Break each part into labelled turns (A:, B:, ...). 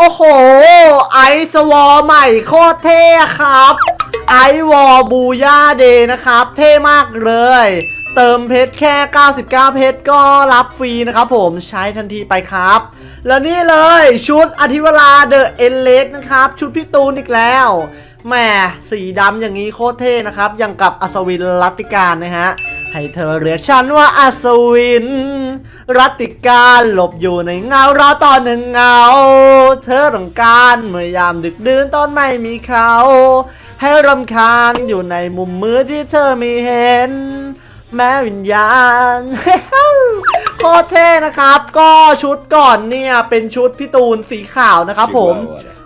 A: โอ้โห ไอซ์วอใหม่โคตรเท่ครับ ไอวอบูย่าเดย์นะครับ เท่มากเลย เติมเพชรแค่ 99 เพชรก็รับฟรีนะครับผมใช้ทันทีไปครับ แล้วนี่เลยชุดอธิวราเดอะเอเลสนะครับ ชุดพี่ตูนอีกแล้วแหมสีดำอย่างนี้โคตรเท่นะครับ อย่างกับอัศวินรัตติการนะฮะ ให้เธอเรียกฉันว่าอัศวิน รัติการหลบอยู่ในเงารอตอนหนึ่งเงา เธอต้องการเมื่อยามดึกดื่นตอนไม่มีเขา ให้รำคาญอยู่ในมุมมือที่เธอไม่เห็น แม้วิญญาณโคตรเท่นะครับ ก็ชุดก่อนเนี่ยเป็นชุดพี่ตูนสีขาวนะครับผม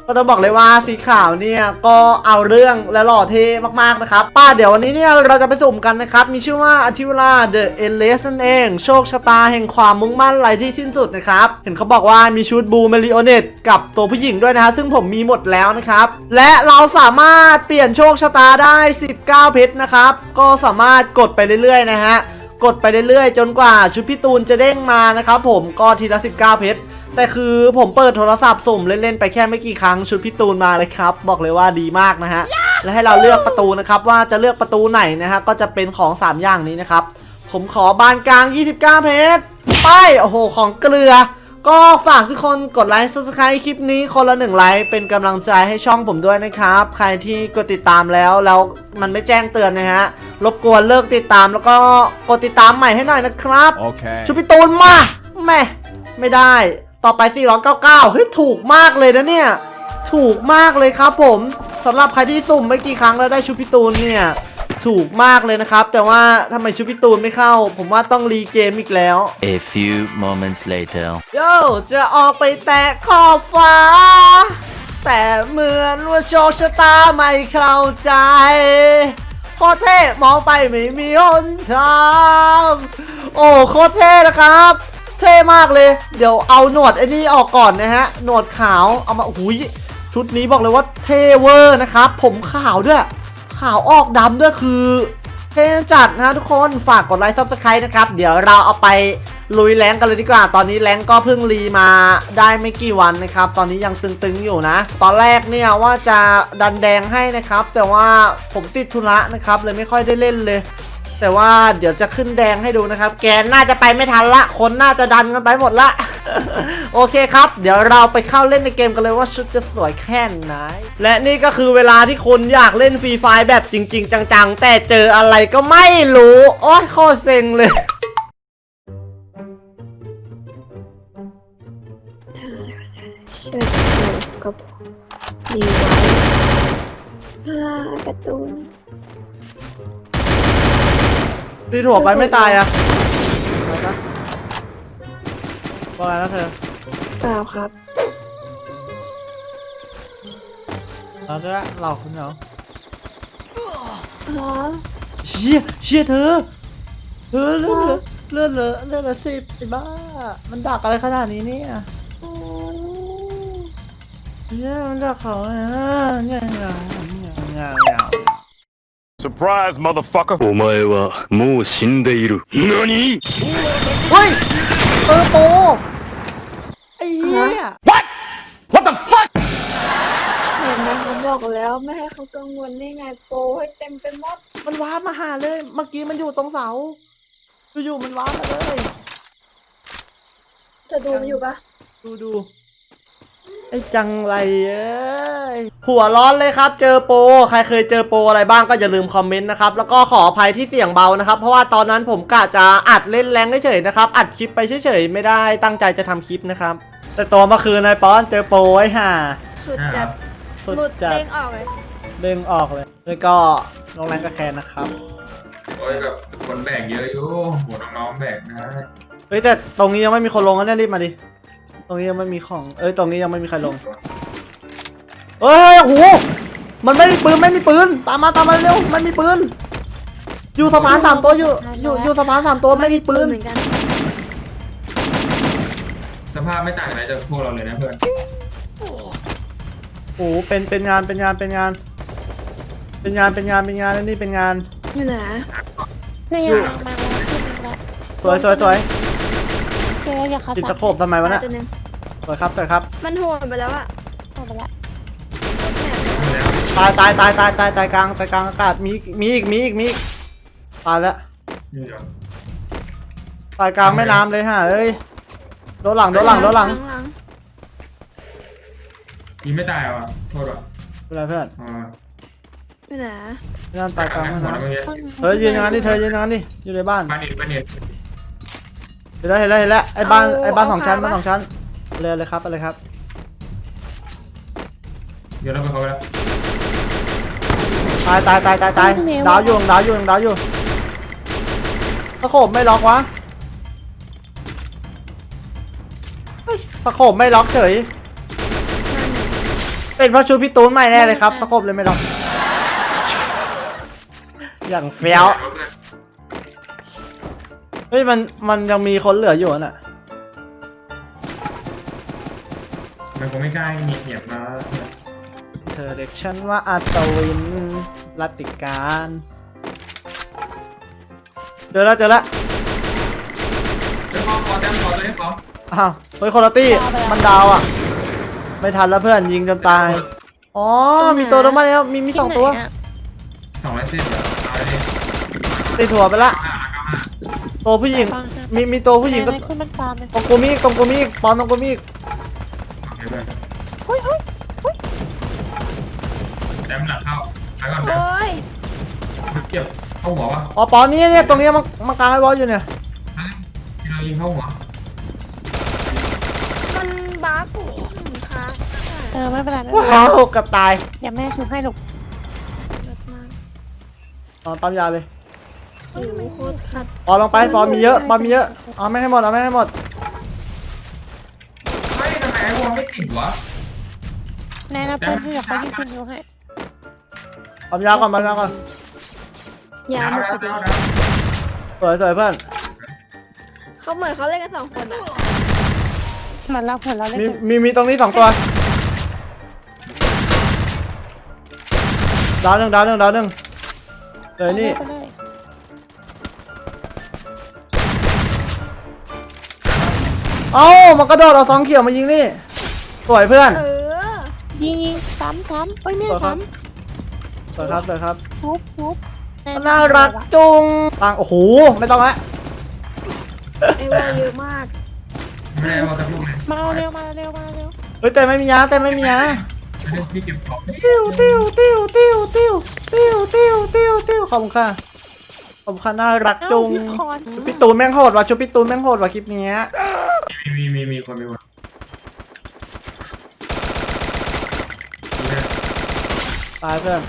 A: ก็ต้องบอกเลยว่าสีขาวเนี่ยก็เอาเรื่องและหล่อเท่มากๆนะครับ ป้าเดี๋ยววันนี้เนี่ยเราจะไปสุ่มกันนะครับ มีชื่อว่าอธิวราเดอะเอเลสนั่นเอง โชคชะตาแห่งความมุ่งมั่นไรที่สิ้นสุดนะครับ เห็นเขาบอกว่ามีชุดบูเมลิโอเนตกับตัวผู้หญิงด้วยนะฮะซึ่งผมมีหมดแล้วนะครับ และเราสามารถเปลี่ยนโชคชะตาได้ 19 เพชรนะครับ ก็สามารถกดไปเรื่อยๆนะฮะกดไปเรื่อยๆ จนกว่าชุดพี่ตูนจะเด้งมานะครับผมก็ทีละ 19 เพชร แต่คือผมเปิดโทรศัพท์สุ่มเล่นๆไปแค่ไม่กี่ครั้งชุดพี่ตูนมาเลยครับ บอกเลยว่าดีมากนะฮะและให้เราเลือกประตูนะครับว่าจะเลือกประตูไหนนะฮะก็จะเป็นของ 3 อย่างนี้นะครับ ผมขอบานกลาง 29 เพชรไปโอ้โห ของเกลือ ก็ฝากทุกคนกดไลค์ subscribe คลิปนี้คนละหนึ่งไลค์เป็นกำลังใจให้ช่องผมด้วยนะครับ ใครที่กดติดตามแล้วแล้วมันไม่แจ้งเตือนนะฮะรบกวนเลิกติดตามแล้วก็กดติดตามใหม่ให้หน่อยนะครับ
B: Okay.
A: ชุดพี่ตูนมาแม่ไม่ได้ ต่อไป 499 เฮ้ย ถูกมากเลยนะเนี่ย ถูกมากเลยครับผมสำหรับใครที่สุ่มไม่กี่ครั้งแล้วได้ชุดพี่ตูนเนี่ย ถูกมากเลยนะครับ แต่ว่าทำไมชุดพี่ตูนไม่เข้า ผมว่าต้องรีเกมอีกแล้ว
C: A few moments later.
A: โย่จะออกไปแตะขอบฟ้า แต่เหมือนว่าโชคชะตาไม่เข้าใจโคตรเท่มองไปไม่มีหนทางโอ้โคตรเท่นะครับ เท่มากเลย เดี๋ยวเอาหนวดไอ้นี่ออกก่อนนะฮะ หนวดขาวเอามาหุยชุดนี้บอกเลยว่าเท่เวอร์นะครับ ผมขาวด้วย ขาวออกดำด้วยคือ เท่จัดนะทุกคนฝากกดไลค์ซับสไครต์นะครับ เดี๋ยวเราเอาไปลุยแรงกันเลยดีกว่า ตอนนี้แรงก็เพิ่งรีมาได้ไม่กี่วันนะครับ ตอนนี้ยังตึงๆอยู่นะ ตอนแรกเนี่ยว่าจะดันแดงให้นะครับ แต่ว่าผมติดธุระนะครับเลยไม่ค่อยได้เล่นเลย แต่ว่าเดี๋ยวจะขึ้นแดงให้ดูนะครับ แกน่าจะไปไม่ทันละ คนน่าจะดันกันไปหมดละ โอเคครับ เดี๋ยวเราไปเข้าเล่นในเกมกันเลยว่าชุดจะสวยแค่ไหน และนี่ก็คือเวลาที่คนอยากเล่นฟรีไฟร์แบบจริง ๆ จังๆ แต่เจออะไรก็ไม่รู้โอ้ยโคตรเซ็งเลย
D: เธอช่วยอยู่กับดีไว้อ่าการ์ตู น
A: ตีถั่วไปไม่ตายอะไปปะว่าไงนะเธอ
D: เปล่าครับ
A: เราจะเราคุณเหรอ
D: อ๋อ
A: เชี่ยเชี่ยเธอ เธอเลือดเหลือเลือดเหลือเลือดเหลือสิบไอ้บ้า มันดักอะไรขนาดนี้เนี่ย
D: โอ้
A: เนี่ยมันดักเขาเนี่ยเนี่ยเนี่ยเนี่ยเนี่ยเนี่ย
B: Surprise, motherfucker.
E: お前はもう死んでいる。何
A: เฮ้ยเออโตไอ้เหี้ย
B: What the fuck?
D: เห็นไหมเขาบอกแล้วไม่ให้เขากังวลได้ไงโปรให้เต็มไปหมด
A: มันว้าร์ปมาหาเลย เมื่อกี้มันอยู่ตรงเสาอยู่ๆมันว้าร์ปมาเลย
D: เธอดูมันอยู่ปะ
A: ดูดู ไอ้จังไรเอ้ยหัวร้อนเลยครับ เจอโปรใครเคยเจอโปรอะไรบ้างก็อย่าลืมคอมเมนต์นะครับ แล้วก็ขออภัยที่เสียงเบานะครับ เพราะว่าตอนนั้นผมกะจะอัดเล่นแรงเฉยๆนะครับ อัดคลิปไปเฉยๆไม่ได้ตั้งใจจะทำคลิปนะครับ แต่ตัวเมื่อคืนนายป้อนเจอโปรไอ้ห่า
D: สุดจัด
A: สุด
D: หลุด
A: จัด
D: เด้งออกเลย
A: เด้งออกเลยแล้วก็ลงแรงกระแคนนะครับ
F: โอ้ยแบบคนแบกเยอะอยู่โหน้องๆแบกนะ
A: เฮ้ยแต่ตรงนี้ยังไม่มีคนลงนะเนี่ยรีบมาดิต รงนี้ยังไม่มีของ เอ้ย ตรงนี้ยังไม่มีใครลงเฮ้ยโอ้โห มันไม่มีปืนไม่มีปืน ตามมาตามมาเร็ว มันมีปืน อยู่สะพานสามตัวอยู่ อยู่อยู่สะพานสามตัวไม่มีปืน
D: เหมือนกัน
F: สภาพไม่ต่างอะไรจากพวกเราเลยนะเพื่อน
A: โอ้โหเป็นเป็นงานเป็นงานเป็นงาน เป็นงานเป็นงานเป็นงานแล้วนี่เป็นงาน
D: อยู่ไหน
G: ไม่อยากมาแล้วขึ้นมาแล้ว
A: สวยสวยสวย
G: เจออย่าเขา
A: ติด
G: สั
A: สะโขบทำไมวะเนี่ย
D: ตัวหนึง
A: สวยครับสวยครับ
D: มันโหดไปแล้วอะ
G: ออกไปละ
F: ดูแล้ว
A: ตายตายตายตายตายตายกลางตายกลางอากาศมีมีอีกมีอีกมีอีกตายแล้ว
F: นี่เหรอ
A: ตายกลางแม่น้ำเลยฮะเอ้ยโดนหลังโดนหลังโดนหลัง
D: หลัง
F: ยิงไม่ตายเหรอโทษว่ะ
A: เป็นไรเพื่อน
F: อ๋อ
D: ไปไหน
A: ไม่นั่นตายกลางแม่
F: หมด
A: น้
F: แล้วเมื่อกี้
G: ต้นำ
A: เฮ้ยยืนอย่างนั้นดิเธอยืนอย่างนั้นดิอยู่ในบ้าน
F: บ้านเน็ตบ้านเน็ต
A: เห็นแล้วเห็นแล้วเห็นแล้วไอ้บ้านไอ้บ้านสองชั้นบ้านสองชั้น เลยเลยครับไปเลยครับ
F: เดี๋ยวเราไปเขาไปแล้ว
A: ตายตายตายตายตายดาวอยู่ดาวอยู่ดาวอยู่สโคบไม่ล็อกวะเฮ้ยสโคบไม่ล็อกเฉย เป็นเพราะชุดพี่ตูนใหม่แน่เลยครับสโคบเลยไม่ล็อก อย่างเฟี้ยว เฮ้ยมันมันยังมีคนเหลืออยู่น่ะ
F: คงไม่กล้ามีเหยียบมา
A: เธอเด็กฉันว่าอัศวินรัตติการเจอแล้วเจอแล้ว
F: เดี๋ยวขอขอแต้มขอเลยขอ
A: อ้าวเฮ้ยคนละตี้มันดาวอะ ไม่ทันแล้วเพื่อนยิงจนตาย อ๋อ มีตัวลงมาแล้ว มีมีสองตัว
G: ที่ไหนอะ
F: สองร้อยสิบเหรอเอาเลย
A: ตีถั่วไปละ ตัวผู้หญิง มีมีตัวผู้หญิงก็
G: ไหนๆขึ้นมันตามเลย
A: ตรงกูมีอีกตรงกูมีอีกปอนตรงกู
F: มี ก่อน
D: โอ้
F: นะ
D: ย
F: เก็บเข้าหัววะ
A: อ๋อปอนนี่เนี่ยตรงนี้มันมันกลางไอ้บอลอยู่เนี่ย
F: ที่เรายิงเข้าหัว
D: มันบั๊กค้าง
G: เออไม่เป็นไรไม่เป็นไร
A: ว้าวเกับตาย
G: เดี๋ยวแม่ชูให้ลูก
D: เลิศมาก
A: อ๋อปั๊มยาเลย
D: โอ้โหโคตรขัด
A: ปอนลงไปปอนมีเยอะปอนมีเยอะเอาไม่ให้หมดเอาไม่ให้หมด
F: เฮ้ยทำไมไอ้วอลไม่ติดวะ
G: แน่นะเพื่อนพี่อยากไปที่คุณดูให้
A: ปั๊มยาก่อนปั๊มยาก่อน
D: ยา
F: ดาว
D: หมด
F: ดาว
D: พอดี
F: ดาวดาว
A: สวยสวยเพื่อน
D: เขาเหมือนเขาเล่นกันสองคนอะ
G: เหมือนเราเหมือนเราเล่น
A: มี
G: กัน
A: มีมีตรงนี้สองตัวดาวหนึ่งดาวหนึ่งดาวหนึ่งเลยนี่
G: ไปเลย
A: เอ้ามันกระโดดเอาซองเขียวมายิงนี่สวยเพื่อน
D: เออ
G: ยิงยิงซ้ำซ้ำเอ้ยแม่
A: สวยครับ
G: ซ้
A: สวยครับสวยครับำ
G: ทุบทุบแน่า
A: รักจุงตังโอ้โหไม่ต้องละ
D: ไอ้วอลเยอะมาก
F: ไม่ได้เอาตะลุกเลย
G: มาเร็วมาเร็วมาเร็ว
A: เฮ้ยแต่ไม่มียาแต่ไม่มียา
F: พี่เก็บของ
A: ติ้วติ้วติ้วติ้วติ้วติ้วติ้วติ้วติ้วขอบคุณค่ะขอบคุณค่ะน่ารักจุง
G: เอ้าพี่คอน
A: ชุดพี่ตูนแม่งโหดว่ะชุดพี่ตูนแม่งโหดว่ะคลิปเนี้ย
F: มีมีมีมีคนมีคน
A: ตายเพื่อน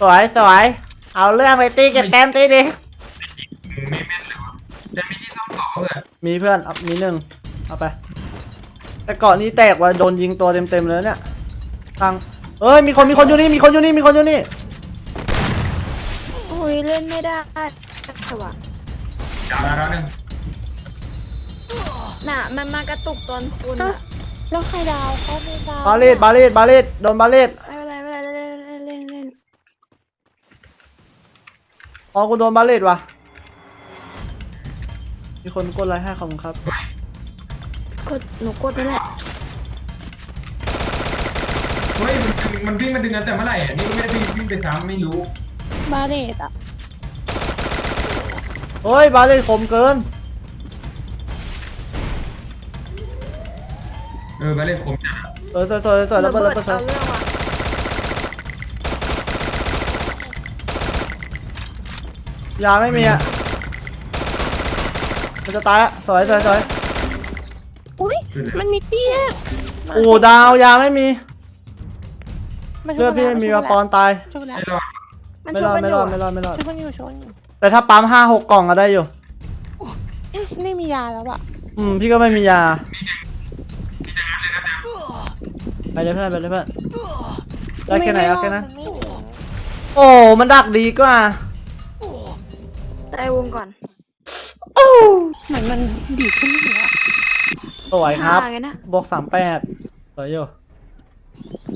F: สวย
A: สวยสวยเอาเรื่องไปตีเก็บแต้มตีดิ
F: ไม่แม่นเลยวะจะมีที่ซ่อมต่อเลย
A: มีเพื่อนเอามีหนึ่งเอาไป แต่เกาะนี้แตกว่ะโดนยิงตัวเต็มๆเลยเนี่ยตังเอ้ยมีคนมีคนอยู่นี่มีคนอยู่นี่มีคนอยู่นี่
D: โอ้ยเล่นไม่ได้แต่ว่า
F: ดาวดาวดาวหนึ่ง
D: น่ะมันมากระตุกตอนคุณ
G: เอ้า
D: อะ
G: แล้วใครดาวเขาไม่ดาว
A: บาเลตบาเลตบาเลตโดนบาเลต
D: ไม่เป็นไรไม่เป็นไรเล่นเล่นเล่นเล่น
A: อ๋อกูโดนบาเลตว่ะ มีคนกดไลค์ให้ขอบคุณครับ
D: กดหนูกดนั่นแหละ
F: เฮ้ยมันมันวิ่งมาดึงกันแต่เมื่อไหร่อะนี่ไม่ได้วิ่งวิ่งไปซ้ำไม่รู้
G: บาเลตอะ
A: เฮ้ย บาเลตคมเกิน
F: เออมาเล่นคมจัด
A: เออสวยสวยสวยระ
D: ระ
A: เบิด
D: เบิ
A: ระ
D: ด
A: เบิด
D: เอาเรื่องว่ะ
A: ยาไม่มีอะมันจะตายอะสวยสวยสวย
G: อุ้ยมันมีเตี้ย
A: โอ้ดาวยาไม่มี
G: มัน
A: เลือดพี่ไม่มีมาปอนตาย
G: ช่วยแล้ว
F: ไม่รอด
D: มัน
A: ไม่
D: ชุ
A: ร
D: บ
A: อด
D: กัน
A: ไม่
D: อ
A: รอยู่ดไม่รอดไม่รอด
G: ช่วยมันอยู่ช่วยมันอยู่
A: แต่ถ้าปั๊มห้าหกกล่องก็ได้อยู่
G: เอ๊ะไม่มียาแล้วอะ
A: อืมพี่ก็ไม่มียาไปเลยเพื่อนไปเลยเพื่อนได้แค่ไหนเอาแค่นั้น
G: มัไม่เหลือ
A: โอ้มันดักดีกว่า
D: ได้วงก่อน
A: โอ้
G: เหมือนมันดีดขึ้นไม่เหลือ
A: สวยครับ
D: ห่าไงนะ
A: บวกสามแปดสวยอยู่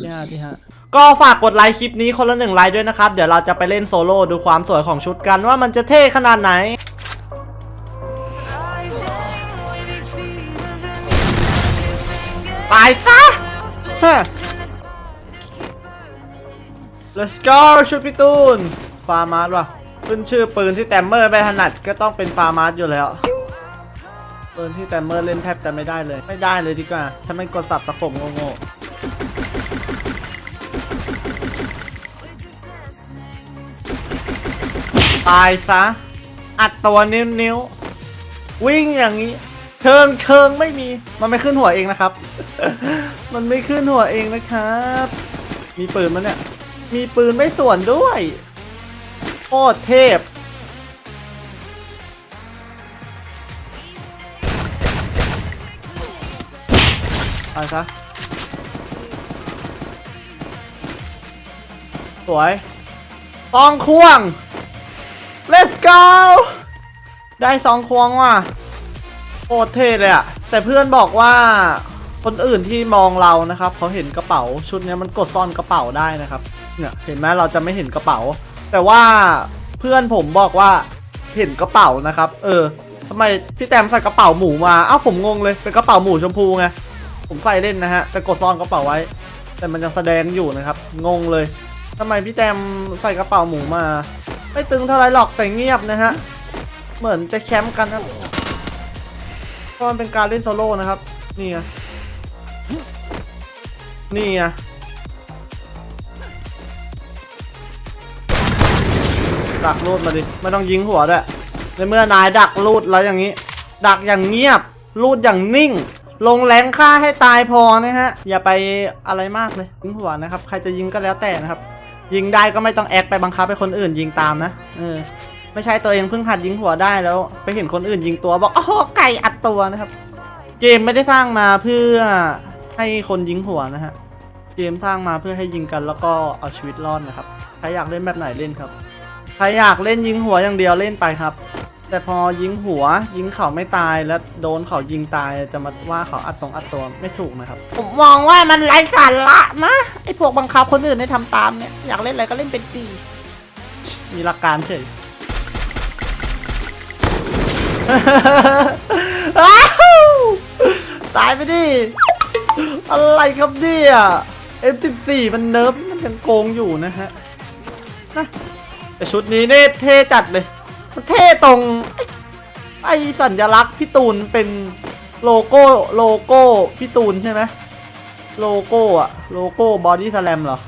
A: ที่ห้าที่ห้าก็ฝากกดไลค์คลิปนี้คนละหนึ่งไลค์ด้วยนะครับ เดี๋ยวเราจะไปเล่นโซโล่ดูความสวยของชุดกันว่ามันจะเท่ขนาดไหน ตายซะฮะ Let's go ชุดพี่ตูนฟาร์มาร์ว่ะ ขึ้นชื่อปืนที่แตมเมอร์ไม่ถนัดก็ต้องเป็นฟาร์มาร์อยู่แล้ว ปืนที่แตมเมอร์เล่นแทบจะไม่ได้เลย ไม่ได้เลยดีกว่าถ้าไม่กดสับสะผมโง่ๆตายซะ อัดตัวนิ้วนิ้วๆ วิ่งอย่างนี้เชิงเชิงไม่มี มันไม่ขึ้นหัวเองนะครับ มันไม่ขึ้นหัวเองนะครับ มีปืนมั้ยเนี่ย มีปืนไม่ส่วนด้วย โคตรเทพไปซะ สวยสองควง let's go ได้สองควงว่ะโคตรเท่เลยอะแต่เพื่อนบอกว่าคนอื่นที่มองเรานะครับเขาเห็นกระเป๋าชุดนี้มันกดซ่อนกระเป๋าได้นะครับ เนี่ยเห็นไหมเราจะไม่เห็นกระเป๋า แต่ว่าเพื่อนผมบอกว่าเห็นกระเป๋านะครับ เออทำไมพี่แตมใส่กระเป๋าหมูมาอ้าวผมงงเลยเป็นกระเป๋าหมูชมพูไงผมใส่เล่นนะฮะแต่กดซ่อนกระเป๋าไว้ แต่มันยังแสดงอยู่นะครับ งงเลยทำไมพี่แตมใส่กระเป๋าหมูมา ไม่ตึงเท่าไรหรอกแต่เงียบนะฮะเหมือนจะแคมป์กันครับเพราะมันเป็นการเล่นโซโล่นะครับ นี่ไงนี่ไง ดักรูดมาดิไม่ต้องยิงหัวด้วยในเมื่อนายดักรูดแล้วอย่างนี้ ดักอย่างเงียบรูดอย่างนิ่ง ลงแรงฆ่าให้ตายพอนะฮะ อย่าไปอะไรมากเลยยิงหัวนะครับ ใครจะยิงก็แล้วแต่นะครับ ยิงได้ก็ไม่ต้องแอคไปบังคับให้คนอื่นยิงตามนะเออไม่ใช่ตัวเองเพิ่งหัดยิงหัวได้แล้ว ไปเห็นคนอื่นยิงตัวบอกอ๋อไก่อัดตัวนะครับ เกมไม่ได้สร้างมาเพื่อให้คนยิงหัวนะฮะเกมสร้างมาเพื่อให้ยิงกันแล้วก็เอาชีวิตรอดนะครับ ใครอยากเล่นแบบไหนเล่นครับ ครอยากเล่นยิงหัวอย่างเดียวเล่นไปครับ แต่พอยิงหัวยิงเขาไม่ตายแล้วโดนเขายิงตายจะมาว่าเขาอัดตรงอัดตัวไม่ถูกนะครับ ผมมองว่ามันไร้สาระนะไอ้พวกบังคับคนอื่นให้ทำตามเนี่ยอยากเล่นอะไรก็เล่นเป็นปีมีหลักการเฉยอ้าวตายไปดิ อะไรครับเนี่ย F14 มันเนิร์ฟมันยังโกงอยู่นะฮะนะ แต่ชุดนี้เนี่ยเท่จัดเลย มันเท่ตรง ไอสัญลักษณ์พี่ตูนเป็นโลโก้โลโก้พี่ตูนใช่ไหมโลโก้อะโลโก้บอดี้สแลมเหรอ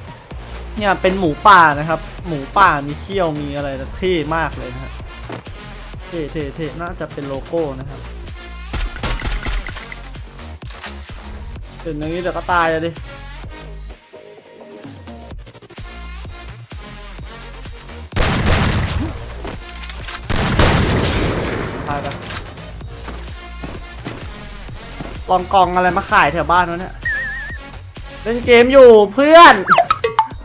A: เนี่ยเป็นหมูป่านะครับ หมูป่ามีเขี้ยวมีอะไรนะเท่มากเลยนะฮะเท่เท่เท่น่าจะเป็นโลโก้นะครับเห็นอย่างนี้เดี๋ยวก็ตายเลย ดิตายไปลองกองอะไรมาขายแถวบ้านวะเนี่ยเล่นเกมอยู่เพื่อน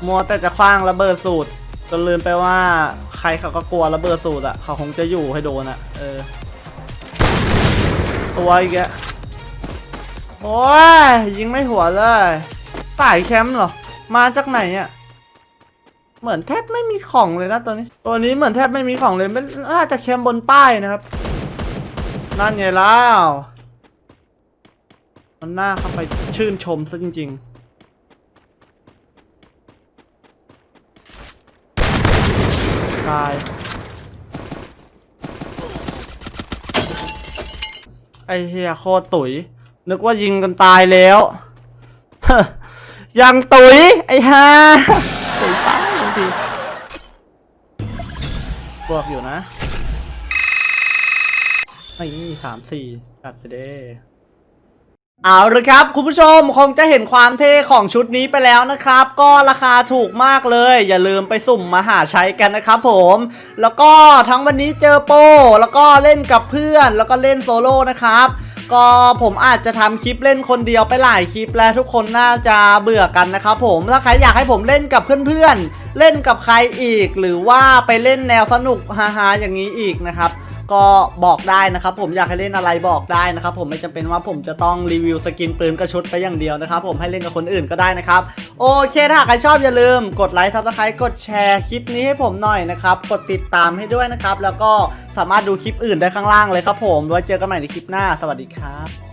A: มัวแต่จะคว้างระเบิดสูตรจนลืมไปว่าใครเขาก็กลัวระเบิดสูตรอะเขาคงจะอยู่ให้โดนอะเออตัวอีกแล้วโอ้ยยิงไม่หัวเลยสายแคมป์เหรอ มาจากไหนอะเหมือนแทบไม่มีของเลยนะตัวนี้ ตัวนี้เหมือนแทบไม่มีของเลยไม่น่าจะแคมป์บนป้ายนะครับ นั่นไงแล้วมันน่าเข้าไปชื่นชมซะจริง ๆตาย ไอเฮียโคตรตุ๋ยนึกว่ายิงกันตายแล้ว ยังตุ๋ยไอฮาตุ๋ยตายจริงๆบวกอยู่นะ ไอ้นี่สามสี่ตัดไปเด้เอาละครับ คุณผู้ชมคงจะเห็นความเท่ของชุดนี้ไปแล้วนะครับ ก็ราคาถูกมากเลย อย่าลืมไปสุ่มมาหาใช้กันนะครับผม แล้วก็ทั้งวันนี้เจอโป แล้วก็เล่นกับเพื่อน แล้วก็เล่นโซโล่นะครับก็ผมอาจจะทำคลิปเล่นคนเดียวไปหลายคลิปแล้วทุกคนน่าจะเบื่อกันนะครับผมถ้าใครอยากให้ผมเล่นกับเพื่อนๆเล่นกับใครอีก หรือว่าไปเล่นแนวสนุกฮาๆอย่างนี้อีกนะครับ ก็บอกได้นะครับผมอยากให้เล่นอะไรบอกได้นะครับผมไม่จำเป็นว่าผมจะต้องรีวิวสกินปืนกระชุดไปอย่างเดียวนะครับผมให้เล่นกับคนอื่นก็ได้นะครับโอเคถ้าใครชอบอย่าลืมกดไลค์ซับสไครต์กดแชร์คลิปนี้ให้ผมหน่อยนะครับกดติดตามให้ด้วยนะครับแล้วก็สามารถดูคลิปอื่นได้ข้างล่างเลยครับผมไว้เจอกันใหม่ในคลิปหน้าสวัสดีครับ